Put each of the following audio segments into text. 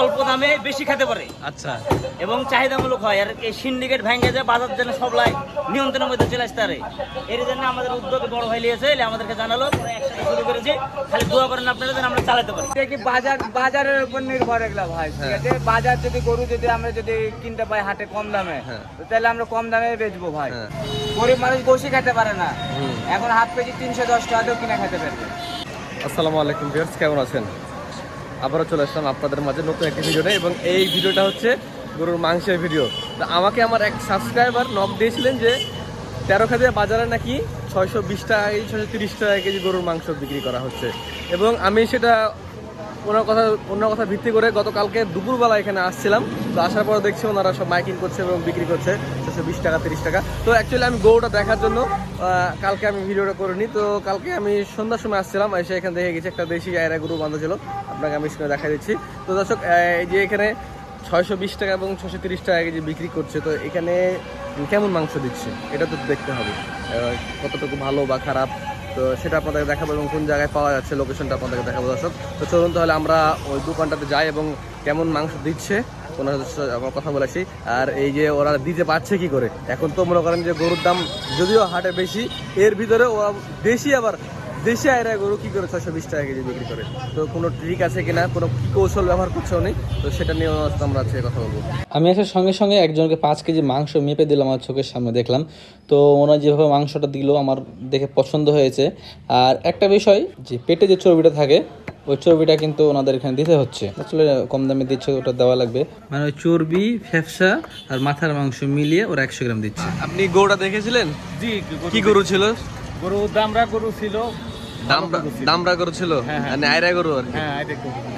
অল্প দামে বেশি খেতে পারে। আচ্ছা। এবং চাহিদামূলক হয় আর এই সিন্ডিকেট ভেঙে যায় বাজার যেন সবলাই নিয়ন্ত্রণের মধ্যে চলে আসতে পারে। এর জন্য আমাদের উদ্যোগ বড় নিয়েছে এলে আমাদেরকে জানালো একসাথে শুরু করেছি। খালি দোয়া করেন আপনারা যেন আমরা চালাতে পারি। এটা কি বাজার বাজারের উপর নির্ভর এগুলা ভাই? ঠিক আছে? বাজার যদি গরু যদি আমরা যদি কিনতে পাই হাটে কম দামে হ্যাঁ। তাহলে আমরা কম দামে বেচবো ভাই। হ্যাঁ। গরিব মানুষ বসে খেতে পারে না। এখন হাফ কেজি তিনশো দশ টাকাতেও কিনে খেতে পারবে। আসসালামু আলাইকুম ভিউয়ার্স, কেমন আছেন? আবারও চলে আসলাম আপনাদের মাঝে নতুন একটি ভিডিওতে এবং এই ভিডিওটা হচ্ছে গরুর মাংসের ভিডিও তো আমাকে আমার এক সাবস্ক্রাইবার নক দিয়েছিলেন যে, তেরো খাদিয়া বাজারে নাকি ছয়শো বিশ টাকা ছয়শো তিরিশ টাকা কেজি গরুর মাংস বিক্রি করা হচ্ছে। এবং আমি সেটা ওনার কথা ওনার কথা ভিত্তি করে গতকালকে দুপুরবেলা এখানে আসছিলাম। তো আসার পর দেখছি ওনারা সব মাইকিং করছে এবং বিক্রি করছে। ছশো বিশ টাকা, তিরিশ টাকা। তো অ্যাকচুয়ালি আমি গরুটা দেখার জন্য কালকে আমি ভিডিওটা করিনি। তো কালকে আমি সন্ধ্যার সময় আসছিলাম, এসে এখানে দেখে গেছি, একটা দেশি আয়রা গরু বান্ধা ছিল আপনাকে আমি স্ক্রিনে দেখা দিচ্ছি। তো দর্শক এই যে এখানে ছয়শো বিশ টাকা এবং ছশো তিরিশ টাকা কেজি বিক্রি করছে, তো এখানে কেমন মাংস দিচ্ছে? এটা তো দেখতে হবে। কতটুকু ভালো বা খারাপ? তো সেটা আপনাদের দেখাবো এবং কোন জায়গায় পাওয়া যাচ্ছে লোকেশনটা আপনাদেরকে দেখাবো দর্শক। তো চলুন তাহলে আমরা ওই দোকানটাতে যাই এবং কেমন মাংস দিচ্ছে। ওনার সাথে আমরা কথা বলেছি। আর এই যে ওরা দিতে পারছে কি করে? এখন তো মনে করেন যে গরুর দাম যদিও হাটে বেশি, এর ভিতরে ওরা দেশি আবার দেশি আয়রা গরু কি করে ছয়শো বিশ টাকা কেজি বিক্রি করে? তো কোনো ট্রিক আছে কিনা? কোনো কৌশল ব্যবহার করছে উনি? তো সেটা নিয়ে আমরা আজকে কথা বলব। আমি আসার সঙ্গে সঙ্গে একজনকে পাঁচ কেজি মাংস মেপে দিলাম আমার চোখের সামনে, দেখলাম। তো ওনার যেভাবে মাংসটা দিল, আমার দেখে পছন্দ হয়েছে। আর একটা বিষয়, যে পেটে যে চর্বিটা থাকে ওই চর্বিটা কিন্তু ওনাদের এখানে দিতে হচ্ছে। আসলে কম দামে দিচ্ছে ওটা দেওয়া লাগবে। মানে ওই চর্বি ফ্যাপসা আর মাথার মাংস মিলিয়ে ওরা একশো গ্রাম দিচ্ছে। আপনি গরুটা দেখেছিলেন? জি কি গরু ছিল? গরু দামরা গরু ছিল। দামরা দামরা গরু ছিল। মানে আয়রা গরু আর হ্যাঁ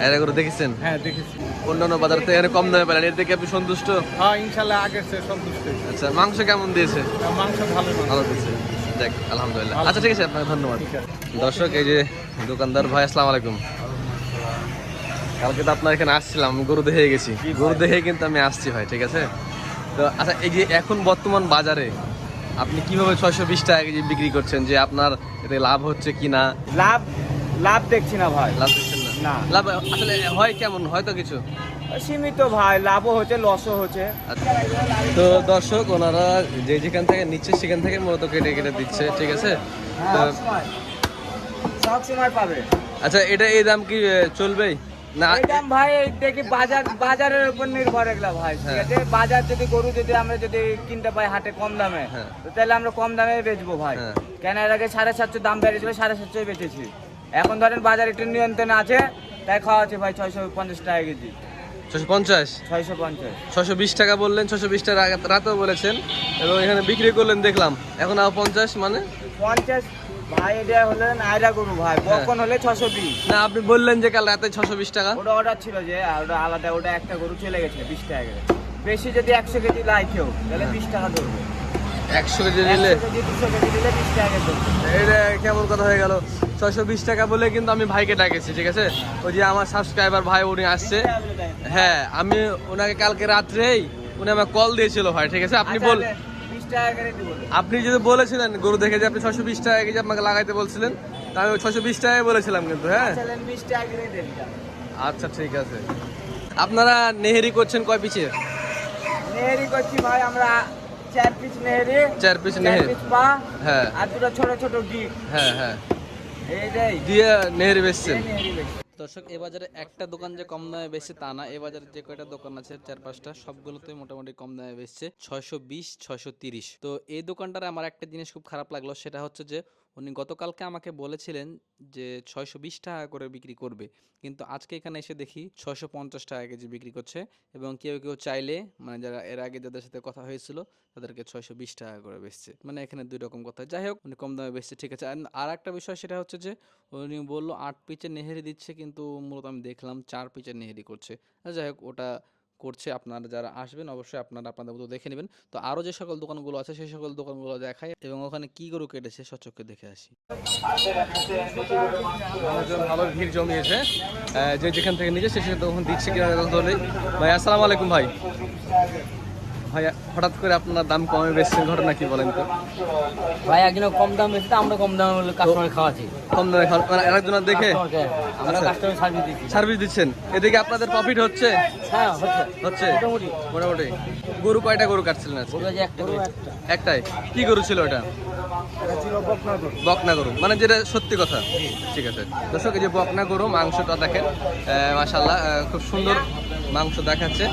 আয়রা গরু। দেখেছেন? হ্যাঁ দেখেছি। অন্যান্য বাজার থেকে এখানে কম দামে পেলেন এর থেকে আপনি সন্তুষ্ট? হ্যাঁ ইনশাল্লাহ আগের চেয়ে সন্তুষ্ট। আচ্ছা মাংস কেমন দিয়েছে? মাংস ভালো ভালো। দিয়েছে। দেখ আলহামদুলিল্লাহ। আচ্ছা ঠিক আছে আপনাকে ধন্যবাদ। দর্শক এই যে দোকানদার ভাই আসসালামু আলাইকুম। কালকে তো আপনার এখানে আসছিলাম গরু দেখে গেছি। গরু দেখে কিন্তু আমি আসছি ভাই ঠিক আছে? তো আচ্ছা এই যে এখন বর্তমান বাজারে আপনি কীভাবে ছয়শো বিশ টাকা কেজি বিক্রি করছেন? যে আপনার এতে লাভ হচ্ছে কি না? লাভ লাভ দেখছি না ভাই। লাভ দেখছেন না? লাভ আসলে হয় কেমন? হয়তো কিছু? সীমিত ভাই লাভও হচ্ছে লসও হচ্ছে। আচ্ছা। তো দর্শক ওনারা যে যেখান থেকে নিচ্ছে সেখান থেকে মূলত কেটে কেটে দিচ্ছে ঠিক আছে? তো সব সময় পাবে। আচ্ছা এটা এই দাম কি চলবে না এই দাম ভাই দেখি বাজার বাজারের উপর নির্ভর এগুলা ভাই ঠিক হ্যাঁ। আছে? বাজার যদি গরু যদি আমরা যদি কিনতে পাই হাটে কম দামে হ্যাঁ। তো তাহলে আমরা কম দামে বেচবো ভাই। হ্যাঁ। কেন এর আগে সাড়ে সাতশো দাম বেড়েছিল সাড়ে সাতশোই বেচেছি। এখন ধরেন বাজার একটু নিয়ন্ত্রণে আছে তাই খাওয়া হচ্ছে ভাই ছয়শো পঞ্চাশ টাকা কেজি। ছশো পঞ্চাশ? ছয়শো পঞ্চাশ। ছশো বিশ টাকা বললেন ছশো বিশ টাকা রাতেও বলেছেন এবং এখানে বিক্রি করলেন দেখলাম। এখন আর পঞ্চাশ মানে? পঞ্চাশ ভাই এটা হলো নাইরা গরু ভাই হ্যাঁ। কখন হলে ছশো বিশ। না আপনি বললেন যে কাল রাতে ছশো বিশ টাকা। ওটা অর্ডার ছিল যে ওটা আলাদা ওটা একটা গরু চলে গেছে বিশ টাকা করে। বেশি যদি একশো কেজি লাই কেউ তাহলে বিশ টাকা ধরবে। একশো কেজি নিলে দুশো কেজি দিলে বিশ টাকা ধরবে। এটা কেমন কথা হয়ে গেল? ছয়শো বিশ টাকা বলে কিন্তু আমি ভাইকে ডাকেছি ঠিক আছে? ওই যে আমার সাবস্ক্রাইবার ভাই উনি আসছে। হ্যাঁ আমি ওনাকে কালকে রাত্রেই উনি আমার কল দিয়েছিল ভাই ঠিক আছে? আপনি বল টাকা করে দিব আপনি যদি বলেছিলেন গরু দেখে যে আপনি ছশো বিশ টাকা কেজি আপনাকে লাগাইতে বলছিলেন তা আমি ছশো বিশ টাকায় বলেছিলাম কিন্তু হ্যাঁ? দেন আচ্ছা ঠিক আছে। আপনারা নেহেরি করছেন কয় পিছে নেহেরি করছি ভাই আমরা চার পিস নেহেরি চার পিস নেহেরি। পা হ্যাঁ। আর দুটো ছোট ছোট হ্যাঁ হ্যাঁ। এইটাই দিয়ে নেহেরি বেচছেন। নেহেরি বেশি। দর্শক, এ বাজারে একটা দোকান যে কম দামে বেচছে তা না, এ বাজারে যে কয়টা দোকান আছে, চার পাঁচটা, সবগুলোতেই মোটামুটি কম দামে বেচছে ছয়শো বিশ, ছয়শো তিরিশ। তো এই দোকানটার আমার একটা জিনিস খুব খারাপ লাগল, সেটা হচ্ছে যে উনি গতকালকে আমাকে বলেছিলেন যে ছয়শো বিশ টাকা করে বিক্রি করবে। কিন্তু আজকে এখানে এসে দেখি ছয়শো পঞ্চাশ টাকা কেজি বিক্রি করছে এবং কেউ কেউ চাইলে মানে যারা এর আগে যাদের সাথে কথা হয়েছিল, তাদেরকে ছয়শো বিশ টাকা করে বেচছে। মানে এখানে দুই রকম কথা। যাই হোক, উনি কম দামে বেচছে, ঠিক আছে। আর একটা বিষয় সেটা হচ্ছে যে, উনি বলল আট পিচের নেহেরি দিচ্ছে, কিন্তু মূলত আমি দেখলাম চার পিচের নেহেরি করছে। যাই হোক, ওটা করছে আপনারা যারা আসবেন, অবশ্যই আপনারা আপনাদের মতো দেখে নেবেন। তো আরও যে সকল দোকানগুলো আছে, সেই সকল দোকানগুলো দেখাই এবং ওখানে কি গরু কেটেছে সচক্ষে দেখে আসি। ভালো ভিড় জমিয়েছে। যে যেখান থেকে নিজে, সে সেখান তখন দিচ্ছে কিনা ভাই, আসসালামু আলাইকুম ভাই। ভাই হঠাৎ করে আপনার দাম কমে বেশি ঘটনা কি বলেন তো? ভাই একজন কম দাম বেশি তো আমরা কম দামে বলে কাস্টমার খাওয়াচ্ছি। কম দামে খাওয়া- মানে আরেকজনের দেখে? আমরা আচ্ছা। কাস্টমার সার্ভিস দিচ্ছি। সার্ভিস দিচ্ছেন। এদিকে আপনাদের প্রফিট হচ্ছে? হ্যাঁ হচ্ছে। হচ্ছে? মোটামুটি। মোটামুটি। গরু কয়টা গরু কাটছিলেন আজকে? একটা। একটাই। কি গরু ছিল ওটা? বকনা গরু। মানে যেটা সত্যি কথা। ঠিক আছে। দর্শক এই যে বকনা গরু মাংসটা দেখেন। মাসাল্লাহ খুব সুন্দর মাংস দেখাচ্ছে।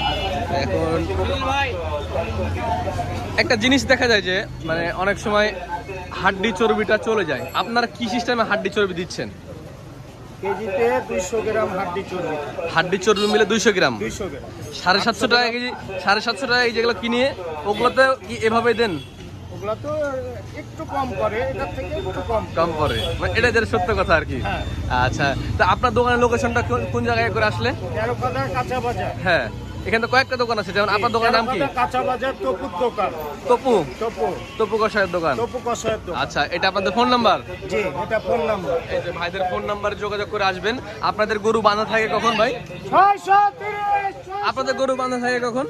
এখন একটা জিনিস দেখা যায় যে মানে অনেক সময় হাড্ডি চর্বিটা চলে যায়। আপনারা কি সিস্টেমে হাড্ডি চর্বি দিচ্ছেন? কেজিতে দুইশো গ্রাম হাড্ডি চর্বি। হাড্ডি চর্বি মিলে দুইশো গ্রাম? দুইশো গ্রাম। সাড়ে সাতশো টাকা কেজি সাড়ে সাতশো টাকা এই যেগুলো কিনে ওগুলোতে কি এভাবে দেন? ওগুলা তো একটু কম করে এটার থেকে একটু কম কম পরে মানে এটা যেটা সত্য কথা আর কি। হ্যাঁ। আচ্ছা তা আপনার দোকানের লোকেশনটা কোন- জায়গায় করে আসলে? তেরো কথা কাঁচা বাজার। হ্যাঁ এখানে তো কয়েকটা দোকান আছে যেমন আপনার দোকানের নাম কি? কাঁচা বাজার দোকান। কষায়ের কষায়ের আচ্ছা এটা আপনাদের ফোন নাম্বার? জি এটা ফোন নাম্বার। এই যে ভাইদের ফোন নাম্বারে যোগাযোগ করে আসবেন। আপনাদের গরু বাঁধা থাকে কখন ভাই? আপনাদের গরু বাঁধা থাকে কখন?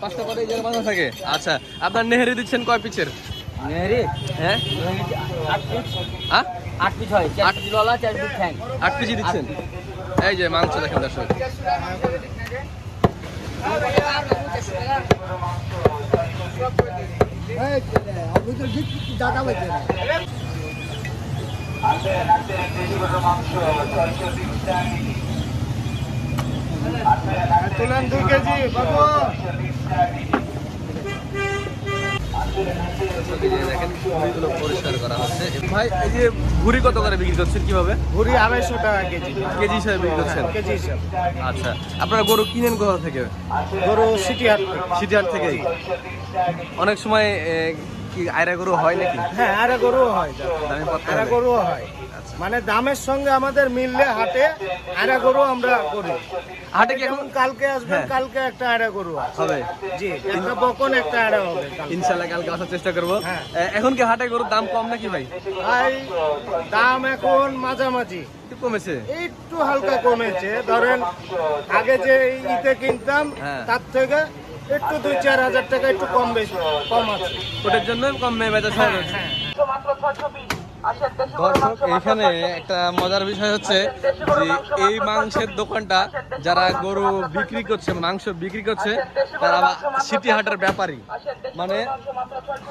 পাঁচটা করে এই বাঁধা থাকে আচ্ছা আপনার নেহেরি দিচ্ছেন কয় পিচের? নেহরি? হ্যাঁ? আট পিস হ্যাঁ? আট পিস হয় চার পিস ললা চার পিস ঠ্যাং। আট কেজি দিচ্ছেন? এই যে মাংস দেখেন দর্শক। তুলেন দুই কেজি। বাবু ভাই এই যে ভুড়ি কত করে বিক্রি করছেন কীভাবে? ভুড়ি আড়াইশো টাকা কেজি। কেজি হিসাবে বিক্রি করছেন? কেজি হিসাব। আচ্ছা আপনারা গরু কিনেন কোথা থেকে? গরু। সিটিহাট অনেক সময় কি আয়রা গরু হয় নাকি? হ্যাঁ আরে গরুও হয়। হবে? গরুও হয়। মানে দামের সঙ্গে আমাদের মিললে হাটে আরে গরু আমরা করি হাটে কি এখন? কালকে আসবেন হ্যাঁ। কালকে একটা আড়া গরু হবে। জি একটা বকন একটা আড়া হবে কালকে। ইনশাল্লাহ কালকে আসার চেষ্টা করব। হ্যাঁ। এখন কি হাটে গরুর দাম কম নাকি ভাই? ভাই দাম এখন মাঝামাঝি। একটু কমেছে? একটু হালকা কমেছে। ধরেন আগে যে ইতে কিনতাম হ্যাঁ। তার থেকে একটু দুই চার হাজার টাকা একটু কম বেশি কম আছে। ওটার জন্য কম মেয়ে বেচা সহজ। হচ্ছে। হ্যাঁ। দর্শক এখানে একটা মজার বিষয় হচ্ছে যে এই মাংসের দোকানটা যারা গরু বিক্রি করছে মাংস বিক্রি করছে তারা সিটি হাটের ব্যাপারী। মানে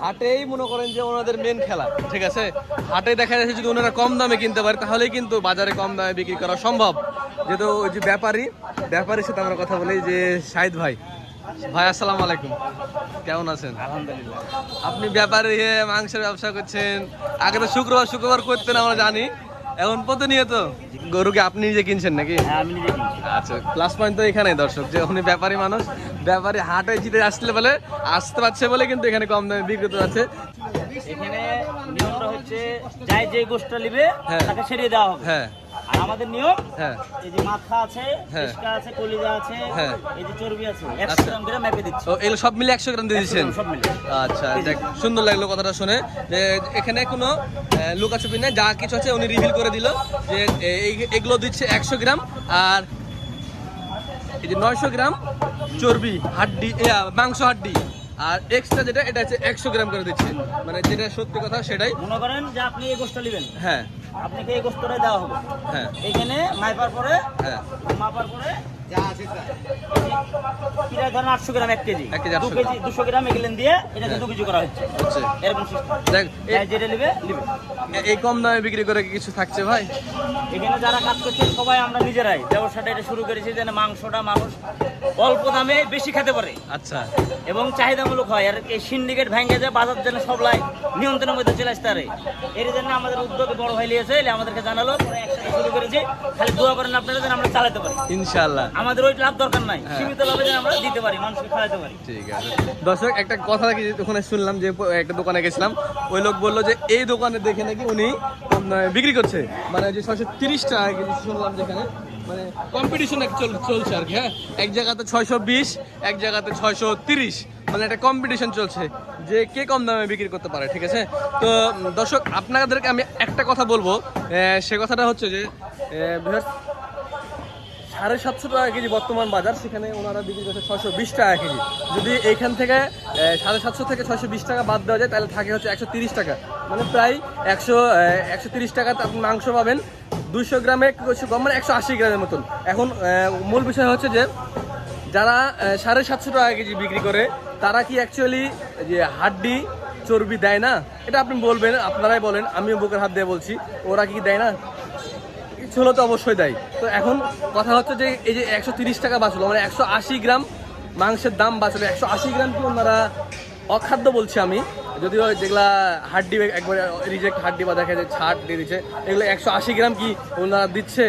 হাটেই মনে করেন যে ওনাদের মেন খেলা ঠিক আছে? হাটে দেখা যাচ্ছে যদি ওনারা কম দামে কিনতে পারে তাহলেই কিন্তু বাজারে কম দামে বিক্রি করা সম্ভব। যেহেতু ওই যে ব্যাপারী ব্যাপারীর সাথে আমরা কথা বলি যে শাহিদ ভাই ভাই আসসালামু আলাইকুম। কেমন আছেন? আলহামদুলিল্লাহ। আপনি ব্যাপারে মাংসের ব্যবসা করছেন। আগে তো শুক্রবার শুক্রবার করতেন আমরা জানি। এখন প্রতিনিয়ত গরুকে আপনি নিজে কিনছেন নাকি? হ্যাঁ আচ্ছা প্লাস পয়েন্ট তো এখানে দর্শক যে উনি ব্যাপারী মানুষ ব্যাপারী হাটে জিতে আসলে বলে আসতে পারছে বলে কিন্তু এখানে কম দামে বিক্রি করতে পারছে। এখানে নিয়মটা হচ্ছে যাই যে গোষ্ঠটা নিবে হ্যাঁ। তাকে সেরিয়ে দেওয়া হবে। হ্যাঁ। আর আমাদের নিয়ম হ্যাঁ। এই যে মাথা আছে হ্যাঁ। পেশকা আছে কলিজা আছে হ্যাঁ। এই যে চর্বি আছে একশো আচ্ছা। গ্রাম করে মেপে দিচ্ছি। এগুলো সব মিলে একশো গ্রাম দিয়ে দিচ্ছেন সব মিলে। আচ্ছা দেখ সুন্দর লাগল কথাটা শুনে। যে এখানে কোনো লুকাছুপি নেই যা কিছু আছে উনি রিভিল করে দিল যে এই- এগুলো দিচ্ছে একশো গ্রাম আর এই যে নয়শো গ্রাম চর্বি হাড্ডি মাংস হাড্ডি। আর এক্সট্রা যেটা এটা হচ্ছে একশো গ্রাম করে দিচ্ছে। মানে যেটা সত্যি কথা সেটাই। মনে করেন যে আপনি এই গোষ্ঠটা নেবেন। হ্যাঁ। আপনাকে এই গোস্তটাই দেওয়া হবে? হ্যাঁ। এখানে মাইপার পরে হ্যাঁ। মাপার পরে ধরেন আটশো গ্রাম এক কেজি। দু কেজি দুশো গ্রাম এগুলেন দিয়ে এটাকে দু কেজি করা হচ্ছে। হচ্ছে এরকম system। দেখ এ- যাই যেটা নেবে নেবে। এই কম দামে বিক্রি করে কিছু থাকছে ভাই? এখানে যারা কাজ করছে সবাই আমরা নিজেরাই। ব্যবসাটা এটা শুরু করেছি যেন মাংসটা মানুষ অল্প দামে বেশি খেতে পারে। আচ্ছা। এবং চাহিদামূলক হয়। আর এই সিন্ডিকেট ভেঙে যায় বাজার যেন সব সবলাই নিয়ন্ত্রণের মধ্যে চলে আসতে পারে। এর জন্য আমাদের উদ্যোগ বড় ভাই লিয়েছে আমাদেরকে জানালো পরে একসাথে শুরু করেছি। খালি দোয়া করেন আপনারা যেন আমরা চালাতে পারি। ইনশাল্লাহ আমাদের ওই লাভ দরকার নাই। হ্যাঁ। সীমিত লাভে যেন আমরা দিতে পারি মানুষকে খাওয়াতে পারি। ঠিক আছে। দর্শক একটা কথা কি ওখানে শুনলাম যে একটা দোকানে গেছিলাম ওই লোক বলল যে এই দোকানে দেখে নাকি উনি বিক্রি করছে। মানে যে ছয়শো তিরিশ টাকা শুনলাম যেখানে মানে কম্পিটিশন চলছে আর কি হ্যাঁ? এক জায়গাতে ছয়শো বিশ এক জায়গাতে ছয়শো তিরিশ মানে একটা কম্পিটিশন চলছে যে কে কম দামে বিক্রি করতে পারে ঠিক আছে? তো দর্শক আপনাদেরকে আমি একটা কথা বলব। সে কথাটা হচ্ছে যে সাড়ে সাতশো টাকা কেজি বর্তমান বাজার, সেখানে ওনারা বিক্রি করছে ছশো বিশ টাকা কেজি। যদি এইখান থেকে সাড়ে সাতশো থেকে ছশো বিশ টাকা বাদ দেওয়া যায়, তাহলে থাকে হচ্ছে একশো তিরিশ টাকা। মানে প্রায় একশো একশো তিরিশ টাকাতে আপনি মাংস পাবেন। দুইশো গ্রামে কিছু কম মানে একশো আশি গ্রামের মতন। এখন মূল বিষয় হচ্ছে যে, যারা সাড়ে সাতশো টাকা কেজি বিক্রি করে, তারা কি অ্যাকচুয়ালি যে হাড্ডি চর্বি দেয় না? এটা আপনি বলবেন, আপনারাই বলেন, আমিও বুকের হাত দিয়ে বলছি। ওরা কি দেয় না? কিছু হলো তো অবশ্যই দেয়। তো এখন কথা হচ্ছে যে এই যে একশো তিরিশ টাকা বাঁচলো মানে একশো আশি গ্রাম মাংসের দাম বাঁচলো একশো আশি গ্রাম কি ওনারা অখাদ্য বলছি আমি, যদিও যেগুলা হাড্ডি একবার রিজেক্ট হাড্ডি বা দেখা যায় ছাড় দিয়ে দিচ্ছে, এগুলো একশো আশি গ্রাম কি ওনারা দিচ্ছে?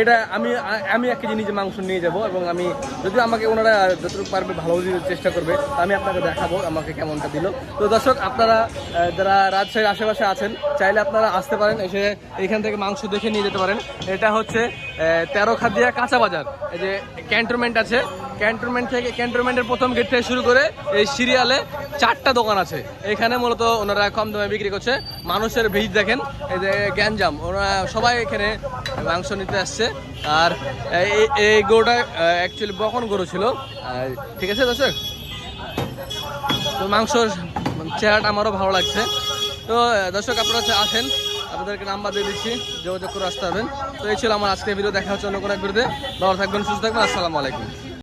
এটা আমি আমি এক কেজি নিজে মাংস নিয়ে যাব এবং আমি, যদি আমাকে ওনারা যতটুকু পারবে ভালো দিতে চেষ্টা করবে আমি আপনাকে দেখাবো, আমাকে কেমনটা দিল। তো দর্শক, আপনারা যারা রাজশাহীর আশেপাশে আছেন, চাইলে আপনারা আসতে পারেন, এসে এখান থেকে মাংস দেখে নিয়ে যেতে পারেন। এটা হচ্ছে তেরো খাদিয়া কাঁচা বাজার। এই যে ক্যান্টনমেন্ট আছে ক্যান্টনমেন্ট থেকে ক্যান্টনমেন্টের প্রথম গেট থেকে শুরু করে এই সিরিয়ালে চারটা দোকান আছে। এখানে মূলত ওনারা কম দামে বিক্রি করছে। মানুষের ভিড় দেখেন, এই যে গ্যাঞ্জাম, ওনারা সবাই এখানে মাংস নিতে আসছে। আর এই- গরুটা অ্যাকচুয়ালি বকন গরু ছিল। ঠিক আছে দর্শক? তো মাংসর চেহারাটা আমারও ভালো লাগছে। তো দর্শক আপনারা আসেন, আপনাদেরকে নাম্বার দিয়ে দিচ্ছি, যোগাযোগ করে আসতে হবেন তো এই ছিল আমার আজকে ভিডিও, দেখা হচ্ছে অন্য কোনো এক ভিডিওতে। ভালো থাকবেন, সুস্থ থাকবেন, আসসালামু আলাইকুম।